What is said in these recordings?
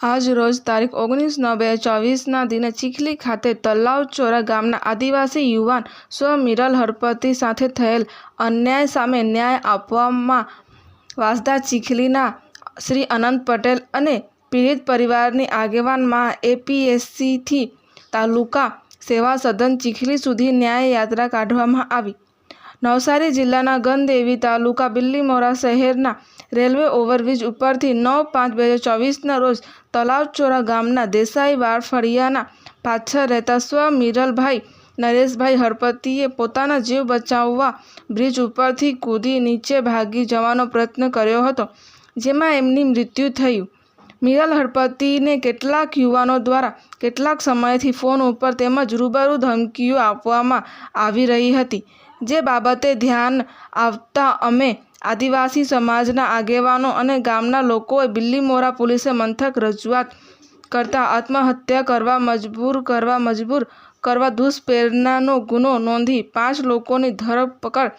આજ રોજ તારીખ ઓગણીસ નવ બે ચોવીસના દિને ચીખલી ખાતે તલાવચોરા ગામના આદિવાસી યુવાન સ્વ મિરલ હરપતિ સાથે થયેલ અન્યાય સામે ન્યાય આપવામાં વાસદા ચીખલીના શ્રી અનંત પટેલ અને પીડિત પરિવારની આગેવાનમાં એપીએસસીથી તાલુકા સેવા સદન ચીખલી સુધી ન્યાય યાત્રા કાઢવામાં આવી. નવસારી જિલ્લાના ગંદેવી તાલુકા બિલ્લીમોરા શહેરના રેલવે ઓવરબ્રિજ ઉપરથી નવ પાંચ બે હજાર ચોવીસના રોજ તલાવચોરા ગામના દેસાઈ વાળફળિયાના પાછળ રહેતા સ્વ મિરલભાઈ નરેશભાઈ હરપતિએ પોતાના જીવ બચાવવા બ્રિજ ઉપરથી કૂદી નીચે ભાગી જવાનો પ્રયત્ન કર્યો હતો, જેમાં એમની મૃત્યુ થયું. મિરલ હળપતિને કેટલાક યુવાનો દ્વારા કેટલાક સમયથી ફોન ઉપર તેમજ રૂબરૂ ધમકીઓ આપવામાં આવી રહી હતી, જે બાબતે ધ્યાન આવતા અમે આદિવાસી સમાજના આગેવાનો અને ગામના લોકોએ બિલ્લીમોરા પોલીસે મથક રજૂઆત કરતા આત્મહત્યા કરવા મજબૂર કરવા મજબૂર કરવા દુષ્પ્રેરણાનો ગુનો નોંધી પાંચ લોકોની ધરપકડ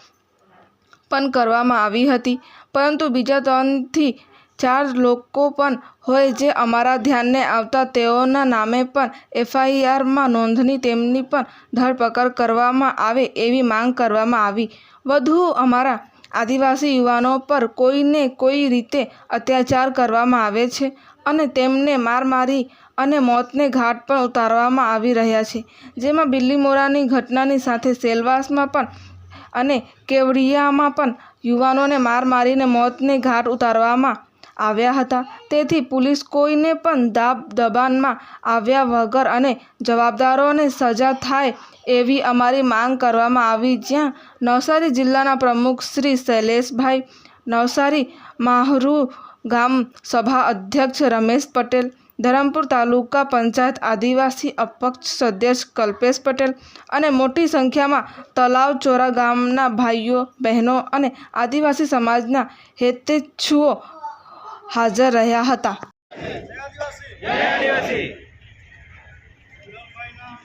પણ કરવામાં આવી હતી. પરંતુ બીજા ત્રણથી ચાર લોકો પણ હોય જે અમારા ધ્યાનને આવતા તેઓના નામે પણ એફઆઈઆરમાં નોંધની તેમની પણ ધરપકડ કરવામાં આવે એવી માંગ કરવામાં આવી. વધુ અમારા આદિવાસી યુવાનો પર કોઈને કોઈ રીતે અત્યાચાર કરવામાં આવે છે અને તેમને માર મારી અને મોતને ઘાટ પર ઉતારવામાં આવી રહ્યા છે. જેમાં બિલ્લીમોરાની ઘટનાની સાથે સેલવાસમાં પણ અને કેવડિયામાં પણ યુવાનોને માર મારીને મોતને ઘાટ ઉતારવામાં આવ્યા હતા. તેથી પોલીસ કોઈને પણ દાબ દબાણમાં આવ્યા વગર અને જવાબદારોને સજા થાય એવી અમારી માંગ કરવામાં આવી. જ્યાં નવસારી જિલ્લાના પ્રમુખ શ્રી શૈલેષભાઈ નવસારી માહરુ ગામ સભા અધ્યક્ષ રમેશ પટેલ, ધરમપુર તાલુકા પંચાયત આદિવાસી અપક્ષ સદસ્ય કલ્પેશ પટેલ અને મોટી સંખ્યામાં તલાવચોરા ગામના ભાઈઓ, બહેનો અને આદિવાસી સમાજના હિતેચ્છુઓ હાજર રહ્યા હતા જય આદિવાસી વિરલભાઈના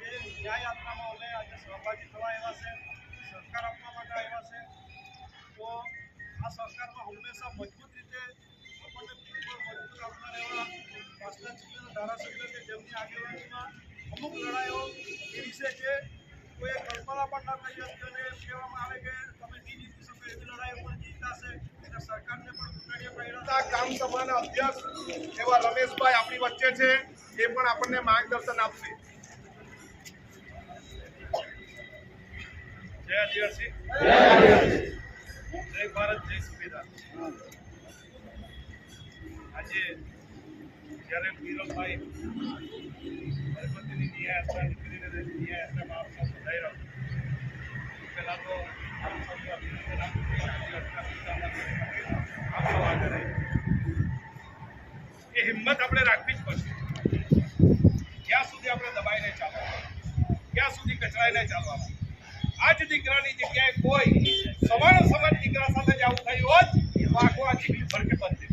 જે ન્યાય યાત્રામાં અમે આજે સહભાગી થવા આવ્યા છે સહકાર આપવા માટે આવ્યા છે તો આ સહકારમાં હંમેશા મજબૂત રીતે આપણને બિલકુલ મજબૂત આપનાર એવા વાસદા જિલ્લાના ધારાસભ્ય કે જેમની આગેવાનીમાં અમુક લડાઈઓ એવી છે કે કોઈ કલ્પના પણ ના કરી હતી અને એમ કહેવામાં આવે કે તમે નહીં જીતી શકો એવી લડાઈઓ પણ જીતાશે એટલે સરકારને પણ કામ સભાના અધ્યક્ષ એવા રમેશભાઈ આપણી વચ્ચે છે, એ પણ આપણને માર્ગદર્શન આપશે. જય આદિવાસી. જય ભારત, જય સંવિધાન. આજે જ્યારે વિરલભાઈ હિંમત આપણે રાખવી જ પડશે. ક્યાં સુધી આપણે દબાઈને ચાલવાનું ક્યાં સુધી કચરાઈને ચાલવાનું આ દીકરાની જગ્યાએ કોઈ સવારે સમાજ દીકરા સાથે જ આવું થયું હોત, તો આખો આ જીવી ફરકે બનતી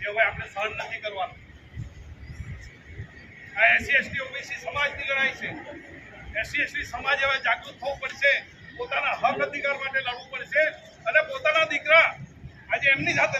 એ હવે આપણે સહન નથી કરવાનું. આ એસસી એસટી ઓબીસી સમાજની લડાઈ છે. એસસી એસટી સમાજ હવે જાગૃત થવું પડશે, પોતાના હક અધિકાર માટે લડવું પડશે, અને પોતાના દીકરા આજે એમની સાથે